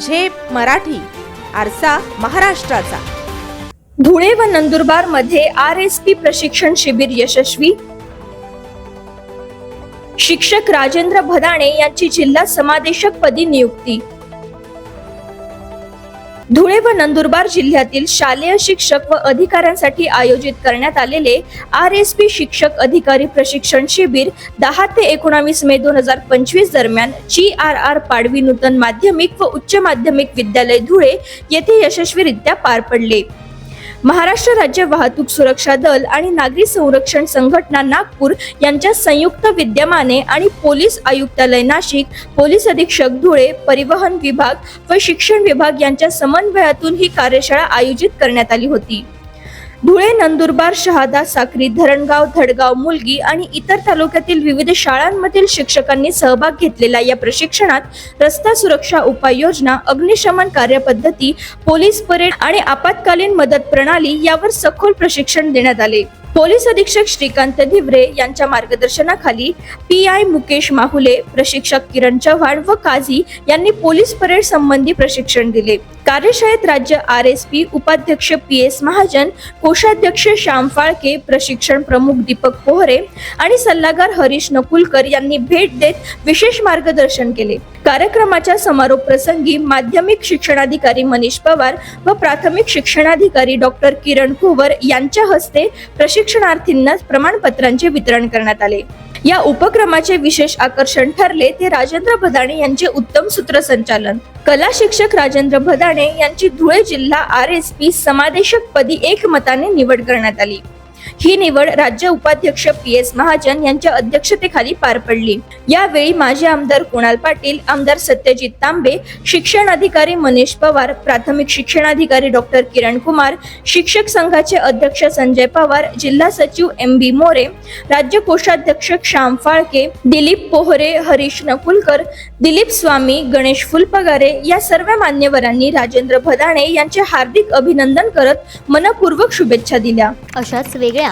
झेप मराठी आरसा महाराष्ट्राचा. धुळे व नंदुरबारमध्ये आर एस पी प्रशिक्षण शिबिर यशस्वी. शिक्षक राजेंद्र भदाणे यांची जिल्हा समादेशक पदी नियुक्ती. धुळे व नंदुरबार जिल्ह्यातील शालेय शिक्षक व अधिकाऱ्यांसाठी आयोजित करण्यात आलेले आर एस पी शिक्षक अधिकारी प्रशिक्षण शिबिर दहा ते एकोणावीस मे दोन हजार पंचवीस दरम्यान G R R Padvi Nutan माध्यमिक व उच्च माध्यमिक विद्यालय धुळे येथे यशस्वीरित्या पार पडले. महाराष्ट्र राज्य वाहतूक सुरक्षा दल आणि नागरी संरक्षण संघटना नागपूर यांच्या संयुक्त विद्यमाने आणि पोलीस आयुक्तालय नाशिक पोलीस अधीक्षक धुळे परिवहन विभाग व शिक्षण विभाग यांच्या समन्वयातून ही कार्यशाळा आयोजित करण्यात आली होती. धुळे नंदुरबार शहादा साक्री धरणगाव धडगाव मुलगी आणि इतर तालुक्यातील विविध शाळांमधील शिक्षकांनी सहभाग घेतलेल्या या प्रशिक्षणात रस्ता सुरक्षा उपाययोजना अग्निशमन कार्यपद्धती पोलीस परेड आणि आपत्कालीन मदत प्रणाली यावर सखोल प्रशिक्षण देण्यात आले. पोलीस अधीक्षक श्रीकांत धिवरे यांच्या मार्गदर्शनाखाली पी आय मुकेश माहुले प्रशिक्षक किरण चव्हाण व काझी यांनी पोलीस परेड संबंधी प्रशिक्षण दिले. कार्यशाळेत राज्य आर एस पी उपाध्यक्ष पी एस महाजन कोषाध्यक्ष श्याम फाळके प्रशिक्षण प्रमुख दीपक पोहरे आणि सल्लागार हरीश नकुलकर यांनी भेट देत विशेष मार्गदर्शन केले. कार्यक्रमाच्या समारोप प्रसंगी माध्यमिक शिक्षणाधिकारी मनीष पवार व प्राथमिक शिक्षणाधिकारी डॉक्टर किरण कुवर यांच्या हस्ते प्रशिक्षणार्थींना प्रमाणपत्रांचे वितरण करण्यात आले. या उपक्रमाचे विशेष आकर्षण ठरले ते राजेंद्र भदाणे यांचे उत्तम सूत्रसंचालन. कला शिक्षक राजेंद्र भदाणे यांची धुळे जिल्हा आर एस पी समादेशक पदी एकमताने निवड करण्यात आली. ही निवड राज्य उपाध्यक्ष पी एस महाजन यांच्या अध्यक्षतेखाली पार पडली. यावेळी माजी आमदार कुणाल पाटील आमदार सत्यजित तांबे शिक्षण अधिकारी मनीष पवार प्राथमिक शिक्षणाधिकारी डॉक्टर किरण कुमार शिक्षक संघाचे अध्यक्ष संजय पवार जिल्हा सचिव एम बी मोरे राज्य कोषाध्यक्ष श्याम फाळके दिलीप पोहरे हरीश नकुलकर दिलीप स्वामी गणेश फुलपगारे या सर्व मान्यवरांनी राजेंद्र भदाणे यांचे हार्दिक अभिनंदन करत मनपूर्वक शुभेच्छा दिल्या. अशाच वेगळ्या